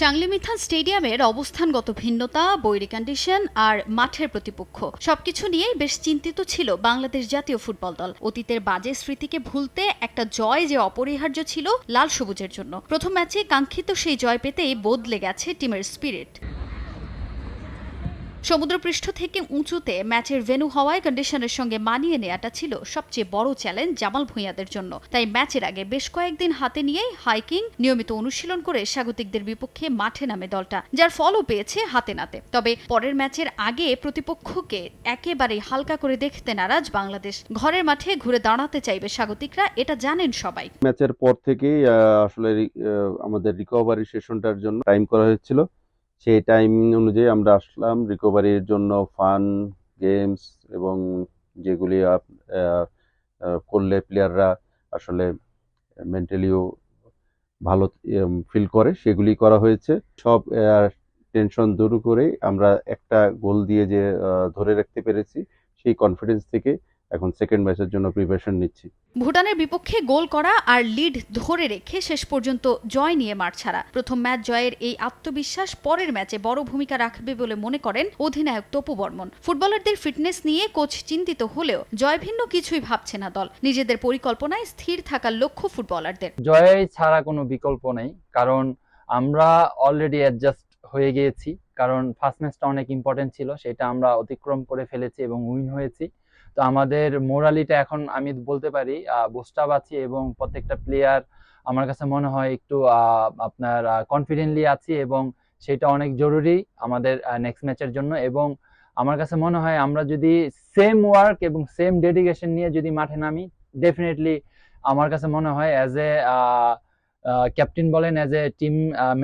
Sangli methane স্টেডিয়ামের অবস্থানগত ভিন্নতা, বৈরী কন্ডিশন আর মাঠের প্রতিপক্ষ। সবকিছু নিয়েই বেশ চিন্তিত ছিল বাংলাদেশ জাতীয় ফুটবল দল। অতীতের বাজে স্মৃতিকে ভুলতে একটা জয় যে অপরিহার্য ছিল লাল সবুজের জন্য। প্রথম ম্যাচে কাঙ্ক্ষিত সেই জয় পেতেই বদলে গেছে টিমের স্পিরিট সমুদ্রপৃষ্ঠ থেকে উঁচুতে ম্যাচের ভেন্যু হওয়ায় কন্ডিশনের সঙ্গে মানিয়ে নেওয়াটা ছিল সবচেয়ে বড় চ্যালেঞ্জ জামাল ভূঁইয়াদের জন্য। তাই ম্যাচের আগে বেশ কয়েকদিন হাতে নিয়েই হাইকিং নিয়মিত অনুশীলন করে স্বাগতিকদের বিপক্ষে মাঠে নামে দলটা, যার ফলও পেয়েছে হাতে নাতে। তবে পরের ম্যাচের আগে প্রতিপক্ষকে একেবারেই হালকা করে দেখতে নারাজ বাংলাদেশ। ঘরের মাঠে ঘুরে দাঁড়াতে চাইবে স্বাগতিকরা, এটা জানেন সবাই। ম্যাচের পর থেকেই আসলে আমাদের রিকভারি সেশনটার জন্য টাইম করা হয়েছিল। সেই টাইম অনুযায়ী আমরা আসলাম রিকভারির জন্য ফান গেমস এবং যেগুলি করলে প্লেয়াররা আসলে মেন্টালিও ভালো ফিল করে, সেগুলি করা হয়েছে। সব টেনশন দূর করে আমরা একটা গোল দিয়ে যে ধরে রাখতে পেরেছি, সেই কনফিডেন্স থেকে এখন সেকেন্ড ম্যাচের জন্য প্রিপারেশন নিচ্ছি। ভুটানের বিপক্ষে গোল করা আর লিড ধরে রেখে শেষ পর্যন্ত জয় নিয়ে মাঠ ছাড়া। প্রথম ম্যাচ জয়ের এই আত্মবিশ্বাস পরের ম্যাচে বড় ভূমিকা রাখবে বলে মনে করেন অধিনায়ক তপু বর্মন। ফুটবলারদের ফিটনেস নিয়ে কোচ চিন্তিত হলেও জয় ভিন্ন কিছুই ভাবছে না দল। নিজেদের পরিকল্পনায় স্থির থাকার লক্ষ্য ফুটবলারদের। জয় ছাড়া কোনো বিকল্প নেই কারণ আমরা অলরেডি অ্যাডজাস্ট হয়ে গিয়েছি কারণ ফার্স্ট ম্যাচটা অনেক ইম্পর্টেন্ট ছিল সেটা আমরা অতিক্রম করে ফেলেছি এবং উইন হয়েছি। তো আমাদের মোরালিটা এখন আমি বলতে পারি বুস্টাপ আছি এবং প্রত্যেকটা প্লেয়ার আমার কাছে মনে হয় একটু আপনার কনফিডেন্টলি আছি এবং সেটা অনেক জরুরি আমাদের নেক্সট ম্যাচের জন্য এবং আমার কাছে মনে হয় আমরা যদি সেম ওয়ার্ক এবং সেম ডেডিকেশন নিয়ে যদি মাঠে নামি ডেফিনেটলি আমার কাছে মনে হয় অ্যাজ এ ক্যাপ্টেন বলেন অ্যাজ এ টিম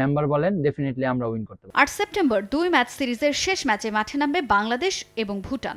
মেম্বার বলেন ডেফিনেটলি আমরা উইন করতে পারব। আট সেপ্টেম্বর দুই ম্যাচ সিরিজের শেষ ম্যাচে মাঠে নামবে বাংলাদেশ এবং ভুটান।